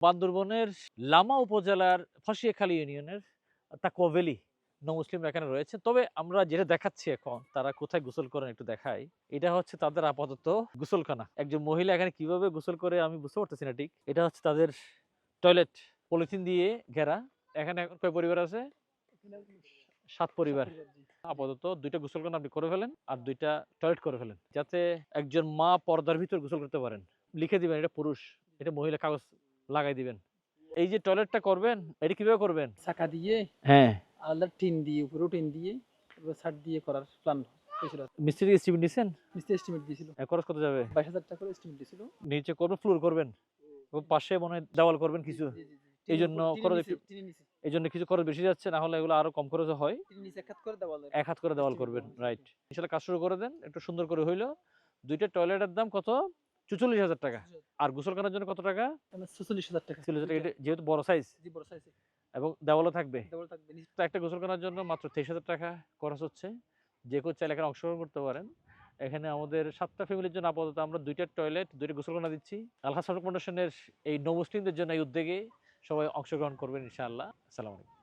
বান্দরবনের লামা উপজেলার ফসিয়াখালী ইউনিয়নের তাকুয়া ভ্যালি নমুসলিম এখানে রয়েছে তবে আমরা যেটা দেখাচ্ছি এখন তারা কোথায় গোসল করেন একটু দেখাই। এটা হচ্ছে তাদের আপাতত গোসলখানা। একজন মহিলা এখানে কীভাবে গোসল করে আমি বুঝতে পারতেছি না ঠিক। এটা হচ্ছে তাদের টয়লেট। পলিথিন দিয়ে ঘেরা। এখানে এখন কয় পরিবার আছে? সাত পরিবার। আপাতত দুইটা গোসলখানা আপনি করে ফেলেন আর দুইটা টয়লেট করে ফেলেন। যাতে একজন মা পর্দার ভিতর গোসল করতে পারেন। লিখে দিবেন এটা পুরুষ এটা মহিলা কাগজ লাগাই দিবেন। এই যে টয়লেটটা করবেন এটা কীভাবে করবেন? চাকা দিয়ে হ্যাঁ। আলাদা টিন দিয়ে উপরেও টিন দিয়ে ছাদ দিয়ে করার প্ল্যান হয়েছিল। মিস্ত্রি এস্টিমেট মিস্ত্রি এস্টিমেট দিয়েছিল। এ খরচ কত যাবে? বাইশ হাজার টাকা করে এস্টিমেট দিয়েছিল। নিচে করবেন ফ্লোর করবেন? পাশে মনে হয় দেওয়াল করবেন কিছু। এই জন্য উপর- খরচ। এই জন্য কিছু খরচ বেশি যাচ্ছে না হলে এগুলো আরও কম খরচে হয়। এক হাত করে দেওয়াল করবেন করবেন, রাইট ইনশাল্লাহ কাজ শুরু করে দেন একটু সুন্দর করে হইল। দুইটা টয়লেটের দাম কত? চুচল্লিশ হাজার টাকা। আর গোসলখানার জন্য কত টাকা? মানে 46,000 টাকা। চল্লিশ টাকা। যেহেতু বড় সাইজ বড় size এবং দেওয়ালও থাকবে। তো একটা গোসলখানার জন্য মাত্র তেইশ হাজার টাকা খরচ হচ্ছে। যে কেউ চাইলে এখানে অংশগ্রহণ করতে পারেন। এখানে আমাদের সাতটা ফ্যামিলির জন্য আপাতত আমরা দুইটা টয়লেট দুইটা গোসলখানা দিচ্ছি। আলহা সাফর ফাউন্ডেশনের এই নমুসলিমদের জন্য এই উদ্যোগে সবাই অংশগ্রহণ করবেন ইনশাআল্লাহ। আসসালামু আলাইকুম।